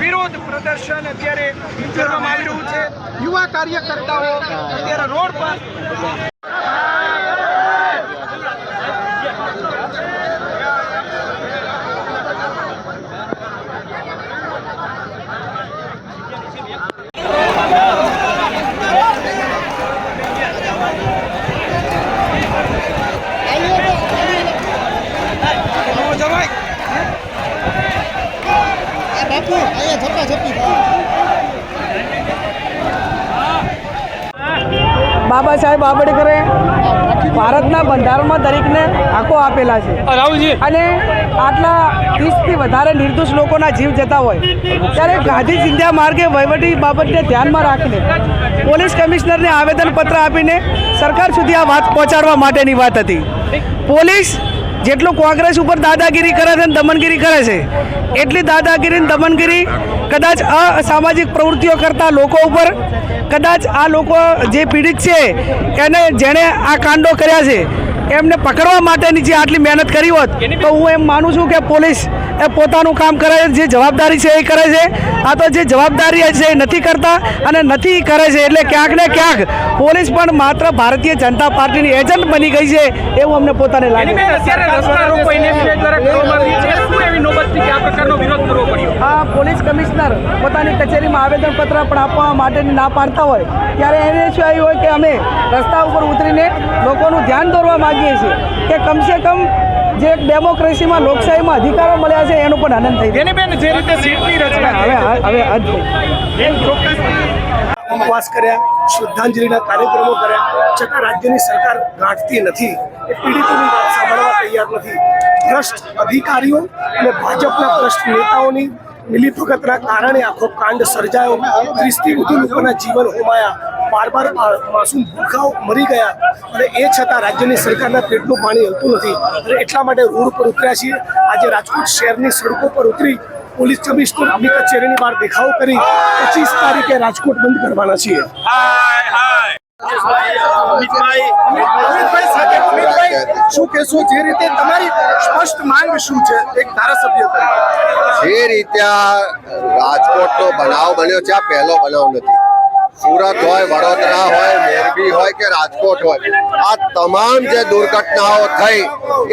વિરોધ પ્રદર્શન અત્યારે આવી રહ્યું છે. યુવા કાર્યકર્તાઓ અત્યારે રોડ પર બાબા સાહેબ આંબેડકરે ભારતના બંધારણમાં દરેકને હકો આપેલા છે. રાહુલજી. અને આટલા ત્રીસથી વધારે નિર્દોષ લોકોના જીવ જતા હોય. ત્યારે ગાંધી ચિંધ્યા માર્ગે વહીવટી બાબતને ધ્યાનમાં રાખીને પોલીસ કમિશનરને આવેદનપત્ર આપીને સરકાર સુધી આ વાત પહોંચાડવા માટેની વાત હતી. પોલીસ જેટલું કોંગ્રેસ ઉપર દાદાગીરી કરે છે દમનગીરી કરે છે એટલી દાદાગીરી દમનગીરી કદાચ અસામાજિક પ્રવૃત્તિઓ કરતા લોકો ઉપર કદાચ આ લોકો જે પીડિત છે, એને જેણે આ કાંડો કર્યા છે, એમને પકડવા માટેની જે આટલી મહેનત કરી હોત, તો હું એમ માનું છું કે પોલીસ એ પોતાનું કામ કરે છે, જે જવાબદારી છે એ કરે છે. આ તો જે જવાબદારી છે એ નથી કરતા અને નથી કરે છે, એટલે ક્યાંક ને ક્યાંક પોલીસ પણ માત્ર ભારતીય જનતા પાર્ટીની એજન્ટ બની ગઈ છે એવું અમને પોતાને લાગે આ પ્રકારનો વિરોધ કરવો પડ્યો? આ પોલીસ કમિશનર પોતાની કચેરીમાં આવેદનપત્ર પણ આપવા માટેની ના પાડતા હોય ત્યારે એને શું આવ્યું હોય કે અમે રસ્તા ઉપર ઉતરીને લોકોનું ધ્યાન દોરવા માગીએ છીએ કે કમસે કમ જે એક ડેમોક્રેસીમાં લોકશાહીમાં અધિકારો મળ્યા છે એનું પણ આનંદ થઈ જાય. બેન જે રીતે સીટની રચના હવે હવે થઈ ઉપવાસ કર્યા, શ્રદ્ધાંજલિના કાર્યક્રમો કર્યા, છતાં રાજ્યની સરકાર ગાંઠતી નથી. એ પીડિતોની વાત સાંભળવા તૈયાર નથી. ભ્રષ્ટ અધિકારીઓ અને ભાજપના ભ્રષ્ટ નેતાઓની મિલીભગતના કારણે આખો કાંડ સર્જાયો. ત્રીસથી વધુ લોકોના જીવન હોમાયા. બાર બાર માસૂમ ભૂખાઓ મરી ગયા. અને એ છતાં રાજ્યની સરકારના પેટનું પાણી હલતું નથી. અને એટલા માટે રોડ પર ઉતર્યા છીએ. આજે રાજકોટ શહેરની સડકો પર ઉતરી પોલીસ કમિશનરની કચેરીની બહાર દેખાવ કરી પચીસ તારીખે રાજકોટ બંધ કરવાના છીએ. શું કહેશો? જે રીતે તમારી સ્પષ્ટ માંગ શું છે? એક ધારાસભ્ય તરીકે. જે રીતે આ રાજકોટનો બનાવ બન્યો છે આ પહેલો બનાવ નથી. સુરત હોય, વડોદરા હોય, મોરબી હોય કે રાજકોટ હોય, આ તમામ જે દુર્ઘટનાઓ થઈ,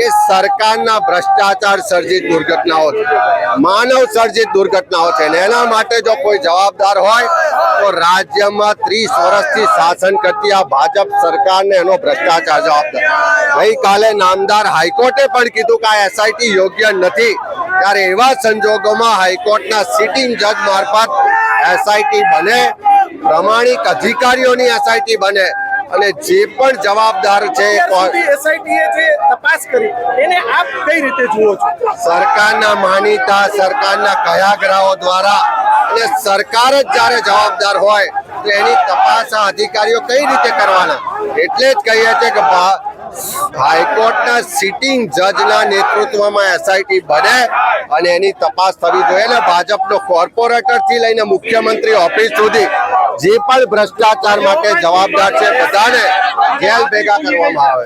એ સરકારના ભ્રષ્ટાચાર સર્જિત દુર્ઘટનાઓ છે. માનવ સર્જિત દુર્ઘટનાઓ છે. ને એના માટે જો કોઈ જવાબદાર હોય, તો રાજ્યમાં ત્રીસ વર્ષથી શાસન કરતી આ ભાજપ સરકારને એનો ભ્રષ્ટાચાર જવાબદાર ગઈકાલે નામદાર હાઈકોર્ટે પણ કીધું કે આ એસઆઈટી યોગ્ય નથી. ત્યારે એવા સંજોગોમાં હાઈકોર્ટના સિટિંગ જજ મારફત એસઆઈટી બને. પ્રમાણિક અધિકારીઓની એસઆઈટી બને અને જે પણ જવાબદાર છે જે તપાસ કરી એને આપ કઈ રીતે જુઓ છો? સરકારના માનીતા સરકારના કયા ગ્રહો દ્વારા અને સરકાર જ જ્યારે જવાબદાર હોય તો એની તપાસ આ અધિકારીઓ કઈ રીતે કરવાના? એટલે જ કહીએ છીએ કે હાઈકોર્ટના સિટિંગ જજના નેતૃત્વમાં એસઆઈટી બને અને એની તપાસ થવી જોઈએ. ને ભાજપનો કોર્પોરેટરથી લઈને મુખ્યમંત્રી ઓફિસ સુધી જે પણ ભ્રષ્ટાચાર માટે જવાબદાર છે બધાને જેલ ભેગા કરવામાં આવે.